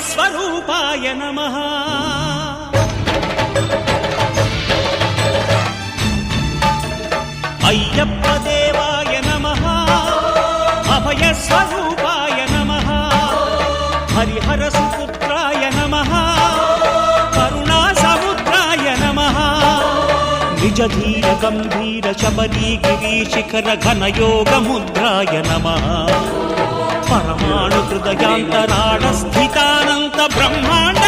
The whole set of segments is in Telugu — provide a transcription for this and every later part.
స్వరూపాయ నమ. అయ్యప్ప దేవాయ నమ. అభయ స్వరూపాయ నమ. హరిహర సుపుత్రాయ నమ. కరుణా సముద్రాయ నమ. నిజ ధీర గంభీర శబరీ గిరి శిఖర ఘనయోగ ముద్రాయ నమ. పరమాణు హృదయాంతరాళ స్థితా బ్రహ్మాండ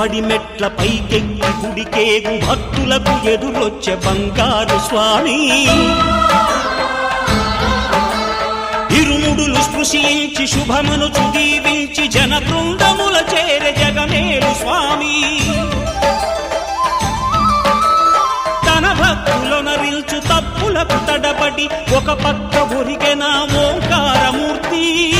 పడి మెట్ల పైకెక్కి గుడికేగు భక్తులకు ఎదురొచ్చే బంగారు స్వామి. ఇరుముడులు స్పృశించి శుభమును చుదీవించి జన బృందముల చేరే జగమేలు స్వామి. తన భక్తులొనరిల్చు తప్పులకు తడబడి ఒక పక్క ఒరిగెన ఓంకారమూర్తి.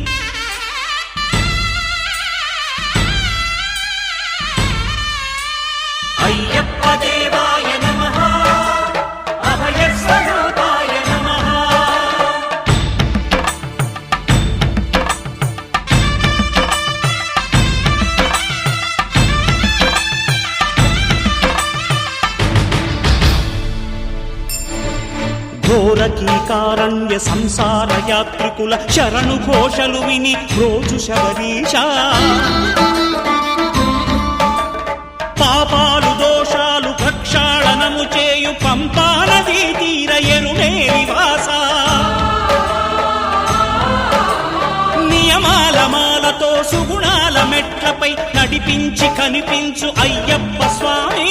ఘోరకీకారణ్య సంసార యాత్రికుల శరణు ఘోషలు విని రోజు శబరీష. పాపాలు దోషాలు ప్రక్షాళనము చేయు పంపానదీ తీరయనునే నివాస. నియమాల మాలతో సుగుణాల మెట్లపై నడిపించి కనిపించు అయ్యప్ప స్వామి.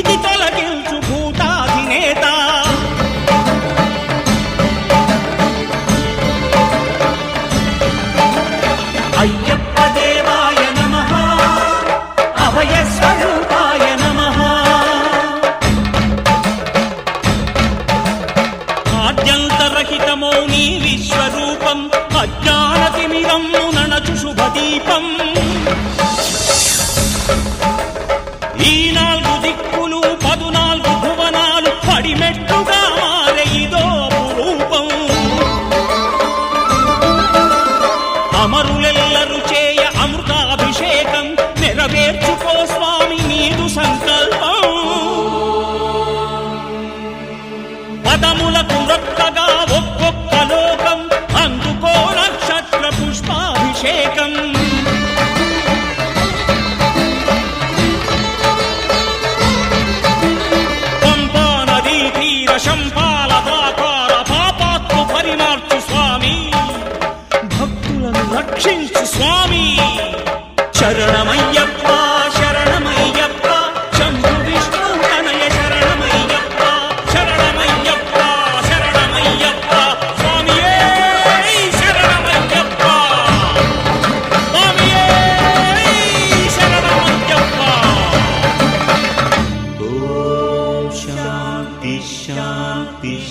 అమరులే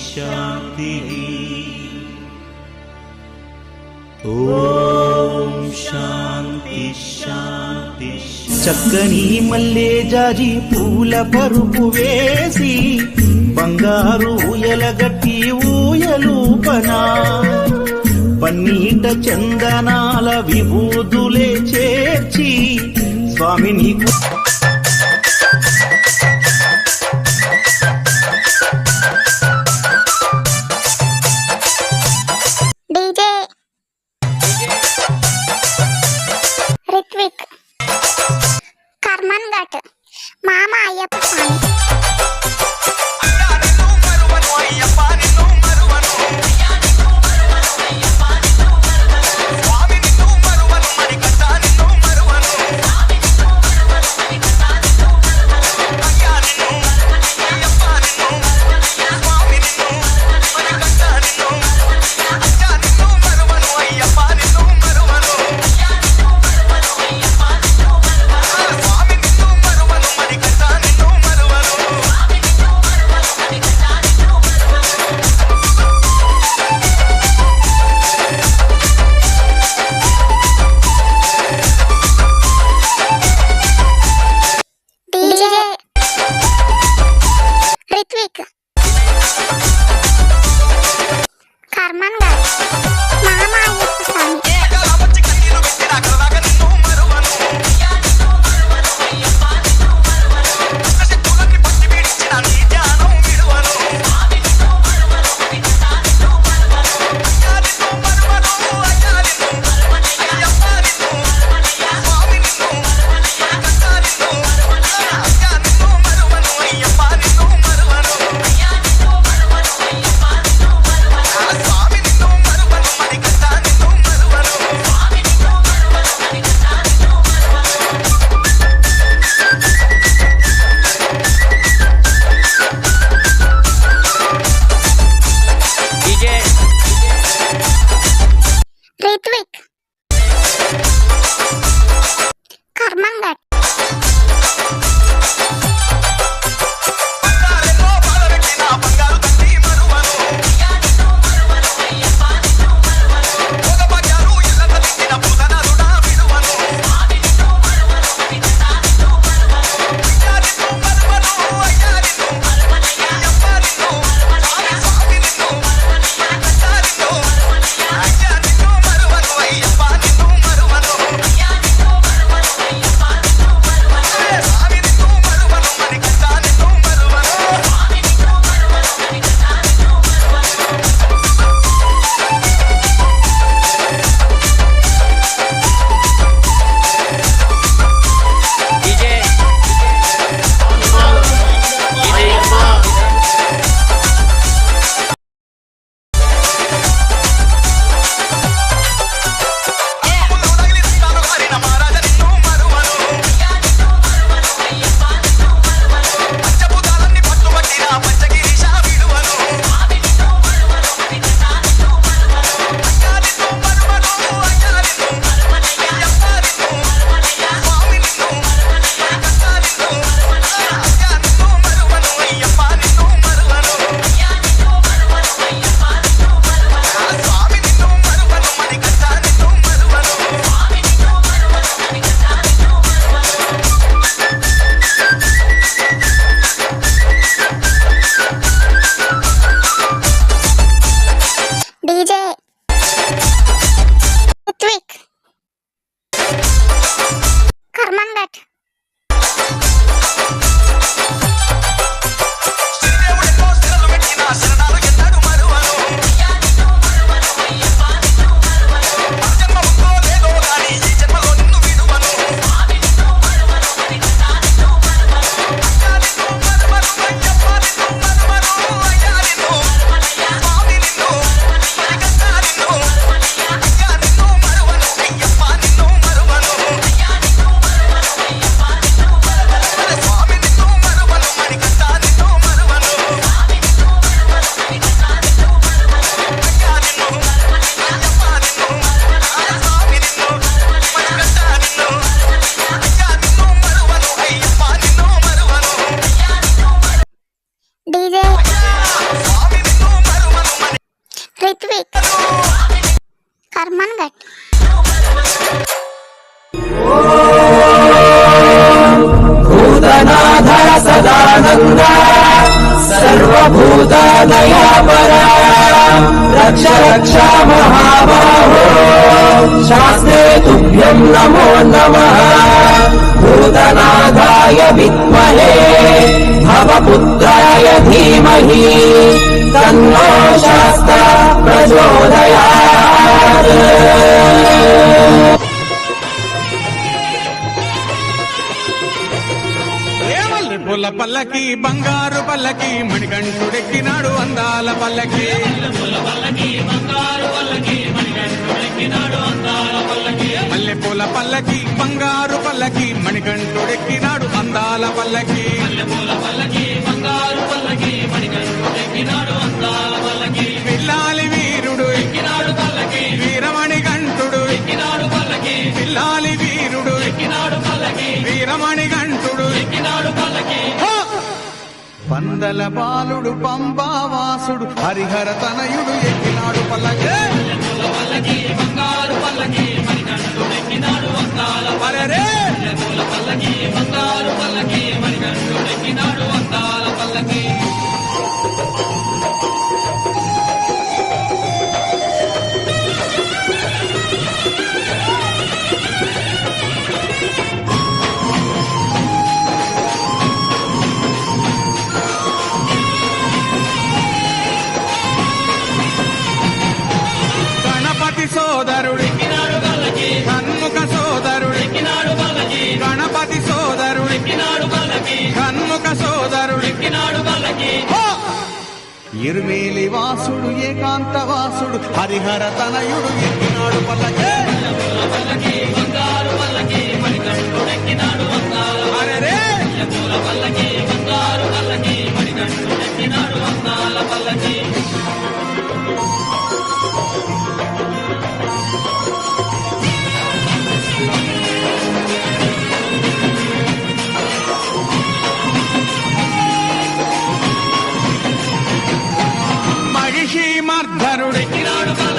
शान्तिः ఓం శాంతి శాంతి చక్కని మల్లే జాజి పూల పరుపు వేసి బంగారు గట్టి ఊయలూపనా పన్నీట చందనాల విభూతులే చేర్చి స్వామిని గంగా సర్వభూతదయాపరా రక్ష రక్ష మహాబాహో శాస్త్రే తుభ్యం నమో నమ భూతనాథాయ విద్మహే భవపుత్రాయ ధీమహి తన్నో శాస్త్ర ప్రచోదయాత్ పుల పల్లకి బంగారు పల్లకి మణికంఠుడెక్కినాడు అందాల పల్లకి. మల్లె పూల పల్లకి బంగారు పల్లకి మణికంఠుడెక్కినాడు అందాల పల్లకి. పిల్లాలి వీరుడు ఎక్కినాడు పల్లకి. వీరమణి గంటుడు ఎక్కినాడు పల్లకి. పిల్లాలి వీరుడు ఎక్కినాడు పందల బాలుడు పంబావాసుడు హరిహర తనయుడు ఎక్కినాడు పల్లకి అరెరే! పల్లకి ఇరుమేలి వాసుడు ఏకాంత వాసుడు హరిహర తనయుడు ఎక్కినాడు పల్లకే.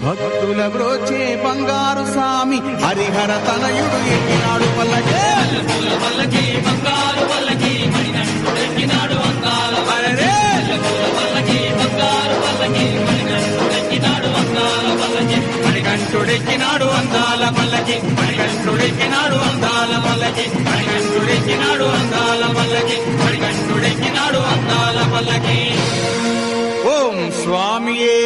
భక్తుల బ్రోచే బంగారు స్వామి హరిహర తనయుడు ఎక్కినాడు పల్లకే అరెరే! మణికంఠుడెక్కినాడు అందాల పల్లకి మణికంఠుడెక్కినాడు అందాల పల్లకి మణికంఠుడెక్కినాడు అందాల పల్లకి మణికంఠుడెక్కినాడు అందాల పల్లకి ఓం స్వామియే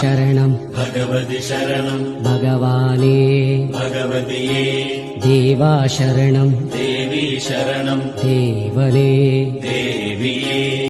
शरणम्। भगवति शरणम्। भगवाने। भगवति देवा शरणम्। देवी शरणम्। देवले। देवी